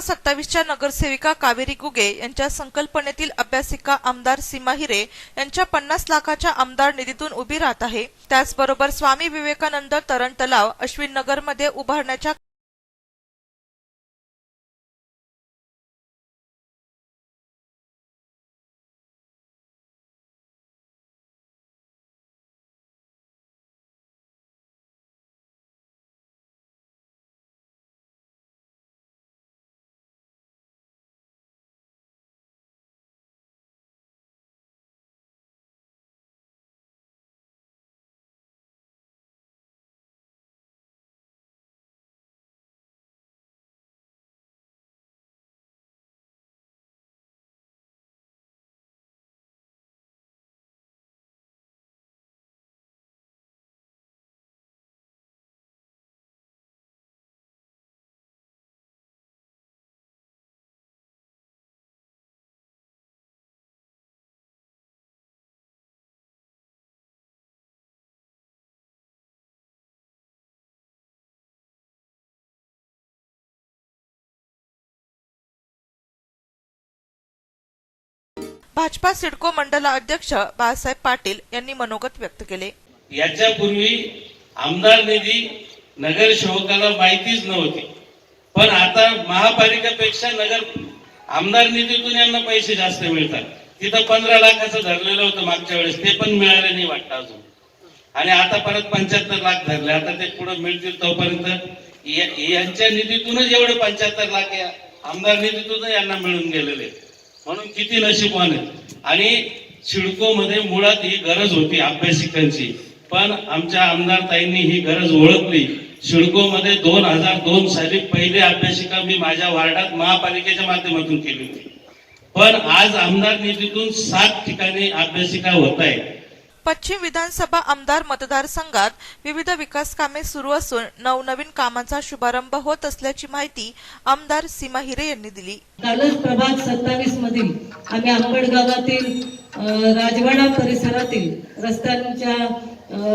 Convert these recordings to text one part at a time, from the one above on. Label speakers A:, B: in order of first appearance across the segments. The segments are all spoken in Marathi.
A: सत्तावीसच्या नगरसेविका कावेरी गुगे यांच्या संकल्पनेतील अभ्यासिका आमदार सीमा हिरे यांच्या पन्नास लाखाच्या आमदार निधीतून उभी राहत आहे. त्याचबरोबर स्वामी विवेकानंद तरण तलाव अश्विन नगरमध्ये उभारण्याच्या भाजपा सिडको मंडला अध्यक्ष बाळासाहेब पाटील यांनी मनोगत व्यक्त केले.
B: याच्यापूर्वी आमदार निधी नगरसेवकाला माहितीच नव्हती. पण आता महापालिकेपेक्षा नगर आमदार निधीतून यांना पैसे जास्त मिळतात. तिथं पंधरा लाखाचं धरलेलं होतं मागच्या वेळेस. ते पण मिळाले नाही वाटतं अजून. आणि आता परत पंच्याहत्तर लाख धरले. आता ते पुढे मिळतील तोपर्यंत. यांच्या निधीतूनच एवढे पंच्याहत्तर लाख या आमदार निधीतूनच यांना मिळून गेलेले आहेत. म्हणून किती नशीबवान आहेत आणि सिडकोमध्ये मुळात ही गरज होती अभ्यासिकांची. पण आमच्या आमदार ताईंनी ही गरज ओळखली. शिडकोमध्ये दोन हजार दोन साली पहिले अभ्यासिका मी माझ्या वार्डात महापालिकेच्या माध्यमातून केली होती. पण आज आमदार निधीतून सात ठिकाणी अभ्यासिका होत आहे
A: पश्चिम विधानसभा आमदार मतदारसंघात विविध विकास कामे सुरू असून नवनवीन कामांचा शुभारंभ होत असल्याची माहिती आमदार सीमा हिरे यांनी दिली.
C: कालच प्रभाग सत्तावीस मधील आम्ही आंबड गावातील राजवाडा परिसरातील रस्त्यांच्या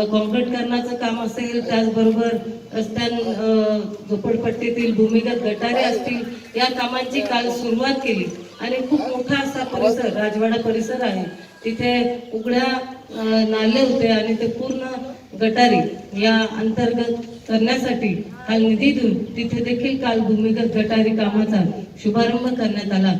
C: कॉन्क्रीटकरणाचं काम असेल त्याचबरोबर रस्त्यां झोपडपट्टीतील भूमिगत गटारे असतील या कामांची काल सुरुवात केली. आणि खूप मोठा असा परिसर राजवाडा परिसर आहे. तिथे उघड्या नाले होते आणि ते पूर्ण गटारी या अंतर्गत करण्यासाठी काल निधीतून तिथे देखील काल भूमिगत गटारी कामाचा शुभारंभ करण्यात आला.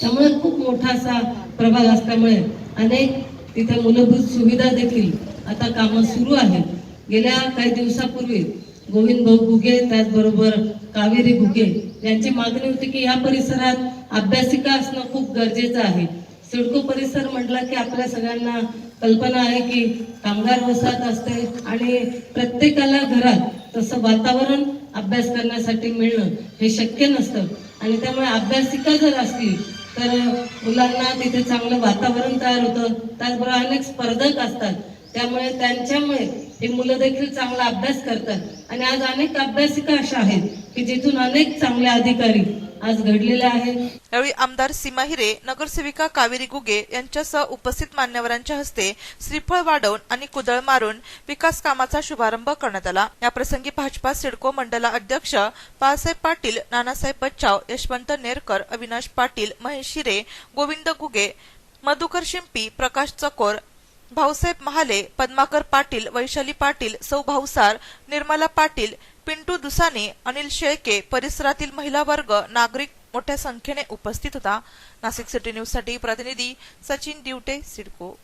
C: त्यामुळे खूप मोठा असा प्रभाग असल्यामुळे अनेक तिथे मूलभूत सुविधा देखील आता कामं सुरू आहेत. गेल्या काही दिवसापूर्वी गोविंद भाऊ घुगे त्याचबरोबर कावेरी घुगे. यांची मागणी होती की या परिसरात अभ्यासिका असणं खूप गरजेचं आहे. सिडको परिसर म्हटला की आपल्या सगळ्यांना कल्पना आहे की कामगार वसाहत असते आणि प्रत्येकाला घरात तसं वातावरण अभ्यास करण्यासाठी मिळणं हे शक्य नसतं. आणि त्यामुळे अभ्यासिका जर असतील तर मुलांना तिथे चांगलं वातावरण तयार होतं. त्याचबरोबर अनेक स्पर्धक असतात. त्यामुळे त्यांच्यामुळे ही मुलं देखील चांगला अभ्यास करतात. आणि आज अनेक अभ्यासिका अशा आहेत की जिथून अनेक चांगले अधिकारी आज घडलेले आहेत.
A: यावेळी आमदार सीमा हिरे नगरसेविका कावेरी गुगे यांच्यासह उपस्थित मान्यवरांच्या हस्ते श्रीफळ वाढवून आणि कुदळ मारून विकास कामाचा शुभारंभ करण्यात आला. याप्रसंगी भाजपा सिडको मंडला अध्यक्ष बाळासाहेब पाटील नानासाहेब बच्चाव यशवंत नेरकर अविनाश पाटील महेश हिरे गोविंद गुगे मधुकर शिंपी प्रकाश चकोर भाऊसाहेब महाले पद्माकर पाटील वैशाली पाटील सौ भाऊसार निर्मला पाटील पिंटू दुसाने अनिल शेळके परिसरातील महिला वर्ग नागरिक मोठ्या संख्येने उपस्थित होता. नाशिक सिटी न्यूजसाठी प्रतिनिधी सचिन दिवटे सिडको.